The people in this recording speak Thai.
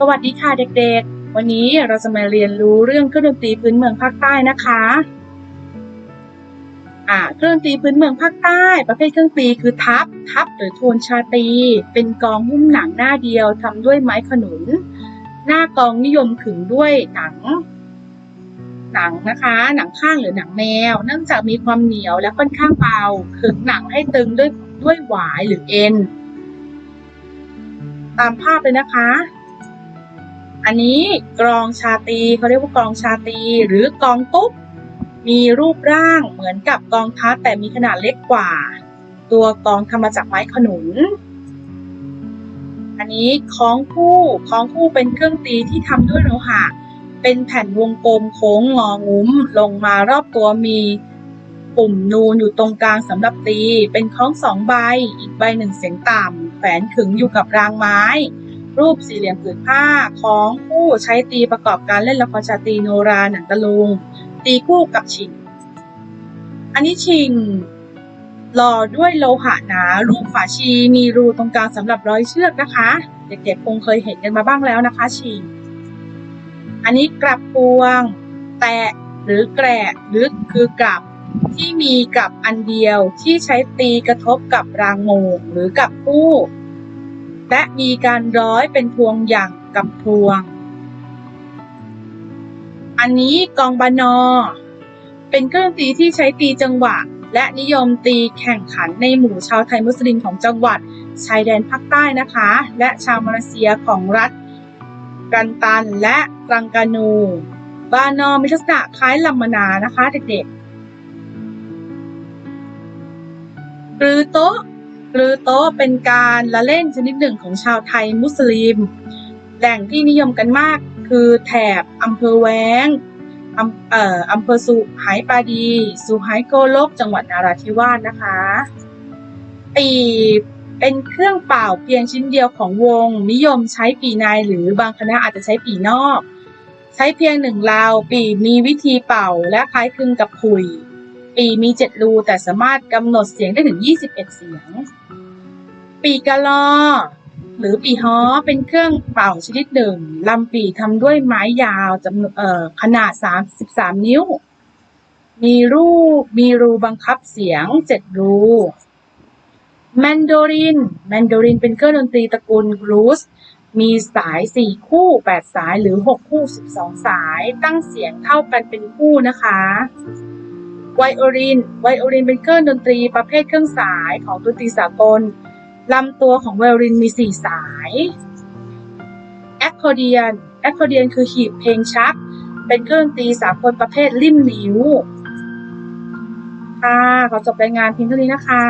สวัสดีค่ะเด็กๆ วันนี้เราจะมาเรียนรู้เรื่องเครื่องดนตรีพื้นเมืองภาคใต้นะคะอ่าเครื่องดนตรีพื้นเมืองภาคใต้ ประเภทเครื่องดนตรีคือทับทับหรือโทนชาตรีเป็นกองหุ้มหนังหน้าเดียวทำด้วยไม้ขนุน หน้ากองนิยมขึงด้วยหนัง หนังนะคะ หนังข้างหรือหนังแมว เนื่องจากมีความเหนียวและค่อนข้างเบาขึงหนังให้ตึงด้วยด้วยหวายหรือเอ็น ตามภาพเลยนะคะ อันนี้กรองชาตีเขาเรียกว่ากรองชาตีหรือกรองตุ๊บมีรูปร่างเหมือนกับกองทัพแต่มีขนาดเล็กกว่า ตัวกองทำมาจากไม้ขนุน อันนี้คล้องคู่คล้องคู่เป็นเครื่องตีที่ทำด้วยโลหะเป็นแผ่นวงกลมโค้งงองุ้ม ลงมารอบตัวมีปุ่มนูนอยู่ตรงกลางสำหรับตี เป็นคล้องสองใบ อีกใบหนึ่งเสียงต่ำแขวนขึงอยู่กับรางไม้ รูปสี่เหลี่ยมผืนผ้าคล้องคู่ใช้ตีประกอบการเล่นละครชาตรีโนราหนังตะลุง ตีคู่กับชิง อันนี้ชิงหล่อด้วยโลหะหนารูปฝาชีมีรูตรงกลางสำหรับร้อยเชือกนะคะ เด็กๆคงเคยเห็นกันมาบ้างแล้วนะคะชิง อันนี้กลับพวง แตะหรือแกะหรือคือกลับที่มีกับอันเดียวที่ใช้ตีกระทบกับรางโงงหรือกับคู่ และมีการร้อยเป็นพวงอย่างกับพวง อันนี้กองบานอ เป็นเครื่องตีที่ใช้ตีจังหวะ และนิยมตีแข่งขันในหมู่ชาวไทยมุสลิมของจังหวัดชายแดนภาคใต้นะคะ และชาวมาเลเซียของรัฐ กันตันและตรังกานู บานอมีลักษณะคล้ายลัมมานานะคะเด็กๆกรือโต๊ะ กรือโต๊ะเป็นการละเล่นชนิดหนึ่งของชาวไทยมุสลิม แหล่งที่นิยมกันมากคือแถบอำเภอแวงอำเอ่ออำเภอสุไหปาดี สุไหโกลก จังหวัดนาราธิวาสนะคะปีเป็นเครื่องเป่าเพียงชิ้นเดียวของวง นิยมใช้ปีในหรือบางคณะอาจจะใช้ปีนอก ใช้เพียงหนึ่งราวปีมีวิธีเป่าและคล้ายคลึงกับขุย ปีมีเจ็ดรู แต่สามารถกำหนดเสียงได้ถึง 21 เสียง ปีกะลอ หรือปีฮอเป็นเครื่องเป่าชนิดหนึ่งลำปีทำด้วยไม้ยาวจำนวนเอ่อขนาด 33 นิ้ว มีรูมีรูบังคับเสียง 7 รูแมนโดรินแมนโดรินเป็นเครื่องดนตรีตระกูลกรูสมีสาย 4 คู่ 8 สายหรือ 6 คู่ 12 สาย ตั้งเสียงเท่ากันเป็นคู่นะคะ ไวโอลิน ไวโอลินเป็นเครื่องดนตรีประเภทเครื่องสายของดนตรีสากล ลำตัวของไวโอลินมี4สายแอคคอเดียน แอคคอเดียนคือหีบเพลงชัก เป็นเครื่องดนตรีสากลประเภทลิ่มนิ้ว ค่ะ ขอจบรายงานเพียงเท่านี้นะคะ